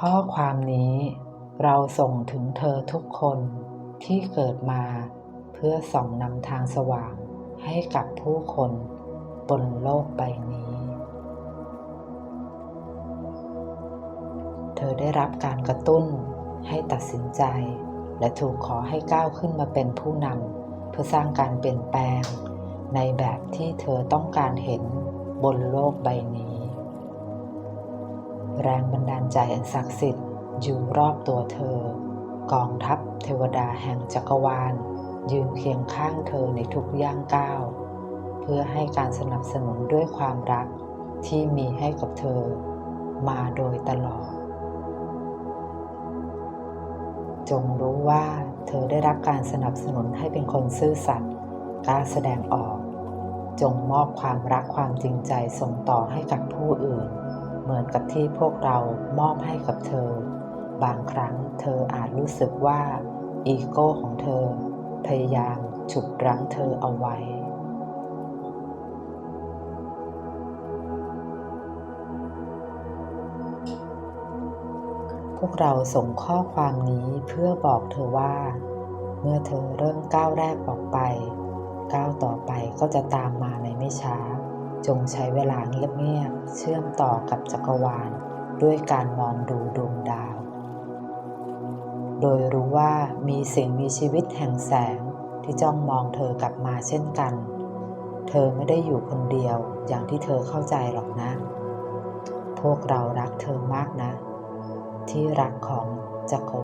ข้อความนี้เราส่งถึงเธอทุกคนที่เกิดมาเพื่อส่องนำทางสว่างให้กับผู้คนบนโลกใบนี้ เธอได้รับการกระตุ้นให้ตัดสินใจ และถูกขอให้ก้าวขึ้นมาเป็นผู้นำเพื่อสร้างการเปลี่ยนแปลง ในแบบที่เธอต้องการเห็นบนโลกใบนี้ แรงบันดาลใจอันศักดิ์สิทธิ์อยู่รอบตัวเธอ กองทัพเทวดาแห่งจักรวาล ยืนเคียงข้างเธอในทุกย่างก้าวเพื่อให้การสนับสนุนด้วยความรักที่มีให้กับเธอ มาโดยตลอด จงรู้ว่าเธอได้รับการสนับสนุนให้เป็นคนซื่อสัตย์กล้าแสดงออก จงมอบความรักความจริงใจส่งต่อให้กับผู้อื่น เหมือนกับที่พวกเรามอบให้กับเธอ บางครั้งเธออาจรู้สึกว่า อีโก้ของเธอ พยายามฉุดรั้งเธอเอาไว้ พวกเราส่งข้อความนี้เพื่อบอกเธอว่า เมื่อเธอเริ่มก้าวแรกออกไป ก้าวต่อไปก็จะตามมาในไม่ช้า จงใช้เวลาเงียบๆเชื่อมต่อกับจักรวาล ด้วยการมองดูดวงดาว โดยรู้ว่ามีสิ่งมีชีวิตแห่งแสงที่จ้องมองเธอกลับมาเช่นกัน เธอไม่ได้อยู่คนเดียวอย่างที่เธอเข้าใจหรอกนะ พวกเรารักเธอมากนะ ที่รักของจักร